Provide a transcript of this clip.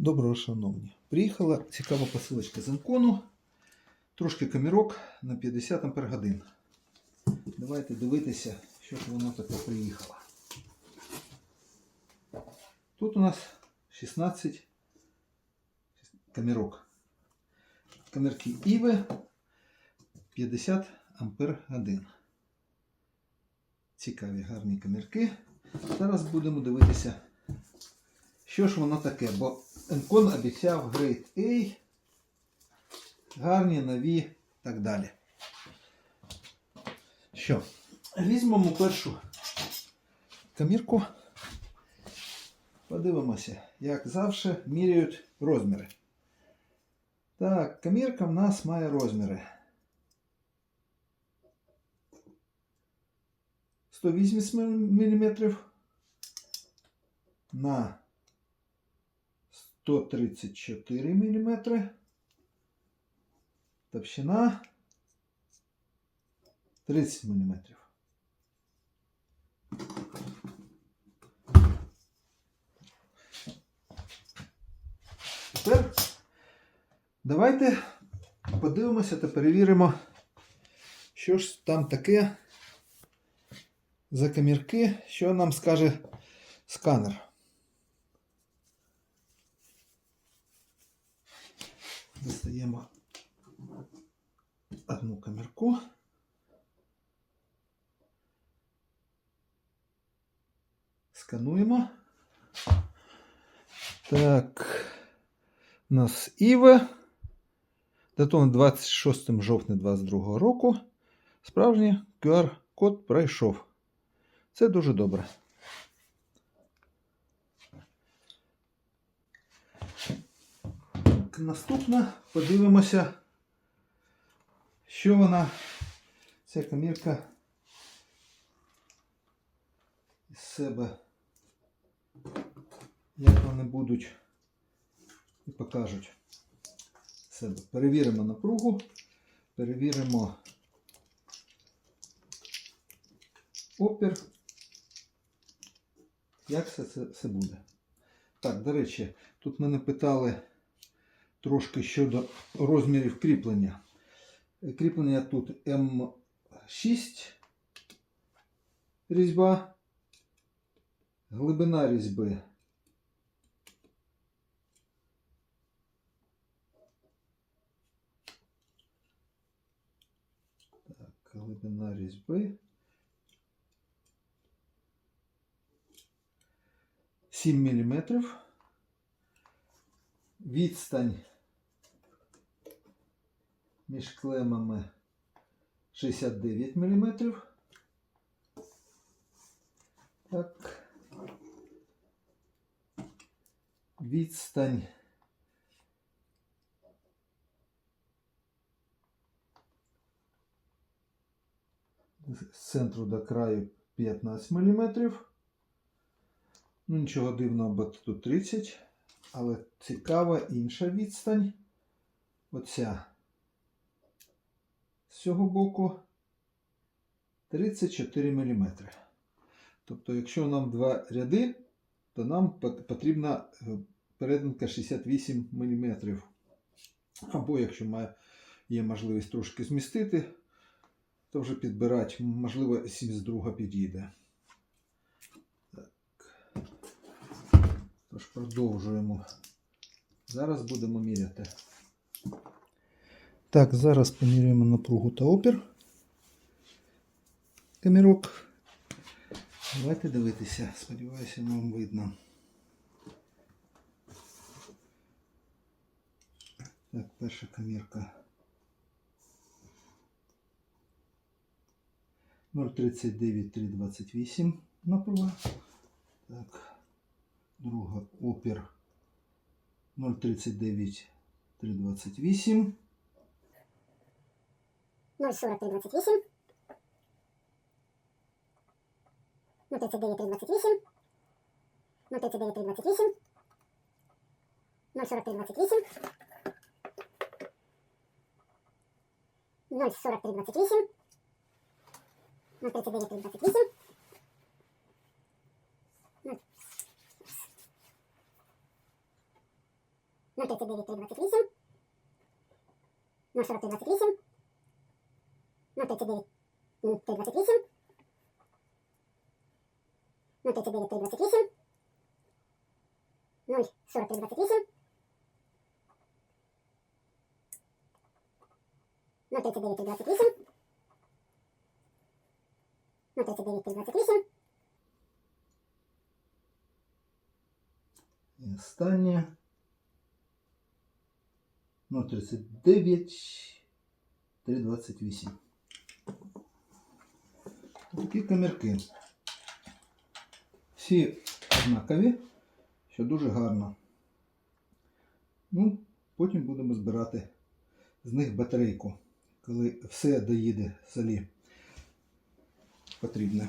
Доброго, шановні. Приїхала цікава посилочка з Анкону. Трошки камірок на 50 Ампер годин. Давайте дивитися, що ж воно таке приїхало. Тут у нас 16 камірок. Камірки Іве 50 Ампер годин. Цікаві гарні камірки. Зараз будемо дивитися, що ж воно таке, бо Енкон обіцяв Great A, гарні, нові і так далі. Що? Візьмемо першу камірку. Подивимося, як завжди міряють розміри. Так, камірка в нас має розміри. 180 мм на 134 мм. Товщина 30 мм. Тепер давайте подивимося та перевіримо, що ж там таке за камірки, що нам скаже сканер. Одну камерку. Скануємо. Так. У нас Іве. Датовано 26 жовтня 22 року. Справжній QR-код пройшов. Це дуже добре. Так, Наступне подивимося, що вона, ця камірка із себе, як вони будуть і покажуть себе. Перевіримо напругу, перевіримо опір. Як все це все буде? Так, до речі, тут мене питали трошки щодо розмірів кріплення. Кріплення тут М6 різьба, глибина різьби. Так, глибина різьби. 7 мм. Відстань між клемами 69 мм. Так. Відстань з центру до краю 15 мм. Ну, нічого дивного, бо тут 30, але цікава інша відстань. Оця з цього боку 34 мм. Тобто, якщо нам два ряди, то нам потрібна перетинка 68 мм. Або якщо є можливість трошки змістити, то вже підбирати, можливо, 72 підійде. Тож продовжуємо. Зараз будемо міряти. Так, зараз поміряємо напругу та опір. Камірок. Давайте дивитися. Сподіваюся, вам видно. Так, перша камірка. 0,39,328 напруга. Так. Друга опір 0,39 0,4328, 0,39328, 0,39328, 0,4328, 0,4328, 0,3928, 0,3928, 0,4328, 0,39 328. 039 328, 043 28, 039 328, 039 328, 043 28, 039 328, 039 328, І останнє. 039 328. Такі камірки. Всі однакові, що дуже гарно. Ну, потім будемо збирати з них батарейку, коли все доїде в селі потрібне.